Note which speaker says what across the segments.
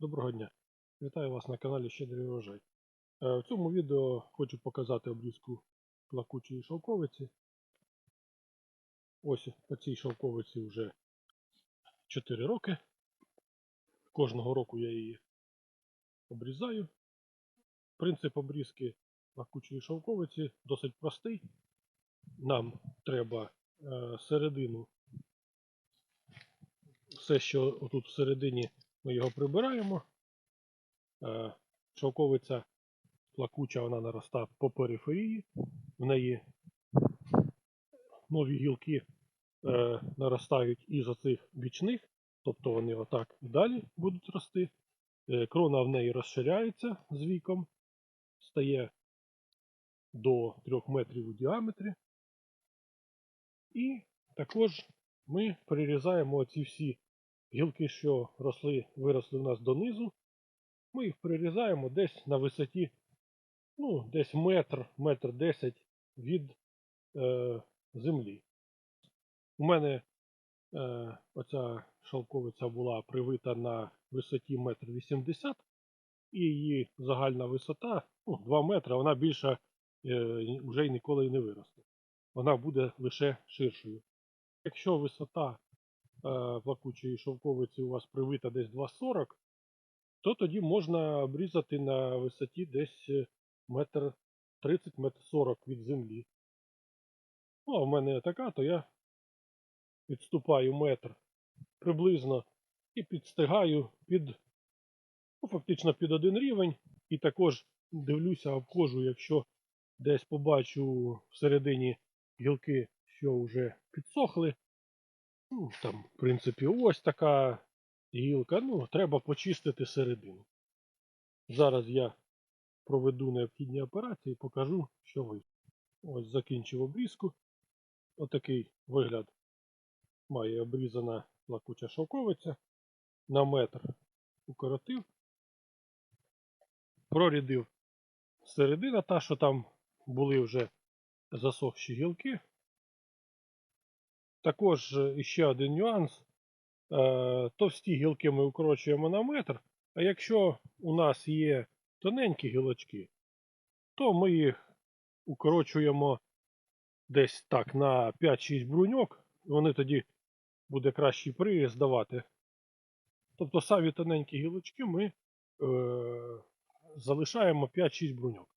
Speaker 1: Доброго дня! Вітаю вас на каналі Щедрий урожай. Е, В цьому відео хочу показати обрізку плакучої шовковиці. Ось по цій шовковиці вже 4 роки. Кожного року я її обрізаю. Принцип обрізки плакучої шовковиці досить простий. Нам треба е, середину, все, що тут всередині ми його прибираємо. Е, Шовковиця плакуча, вона нароста по периферії. В неї нові гілки е, наростають із оцих бічних, тобто вони отак і далі будуть рости. Е, крона в неї розширяється з віком, стає до 3 метрів у діаметрі. І також ми прирізаємо ці всі гілки, що росли, виросли у нас донизу, ми їх прирізаємо десь на висоті, ну, десь метр, метр десять від е, землі. У мене е, оця шовковиця була привита на висоті метр вісімдесят, і її загальна висота ну, 2 метри, вона більша е, вже й ніколи й не виросте. Вона буде лише ширшою. Якщо висота плакучої шовковиці у вас привита десь 2,40, то тоді можна обрізати на висоті десь е, метр 30 метр 40 від землі. Ну, а в мене така, то я відступаю метр приблизно і підстигаю під, ну, фактично під один рівень. І також дивлюся, обходжу, якщо десь побачу всередині гілки, що вже підсохли. Ну, там, в принципі, ось така гілка. Ну, треба почистити середину. Зараз я проведу необхідні операції і покажу, що вийшло. Ось закінчив обрізку. Отакий вигляд має обрізана плакуча шовковиця. На метр укоротив. Прорідив середина, та, що там були вже засохші гілки. Також е, ще один нюанс. Е, Товсті гілки ми укорочуємо на метр, а якщо у нас є тоненькі гілочки, то ми їх укорочуємо десь так на 5-6 бруньок, і вони тоді буде кращий приріз давати. Тобто самі тоненькі гілочки ми е, залишаємо 5-6 бруньок.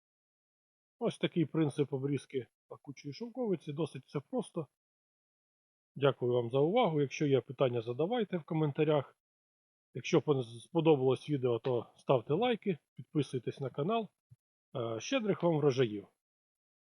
Speaker 1: Ось такий принцип обрізки пакучої шовковиці, досить все просто. Дякую вам за увагу. Якщо є питання, задавайте в коментарях. Якщо сподобалось відео, то ставте лайки, підписуйтесь на канал. Е, Щедрих вам врожаїв!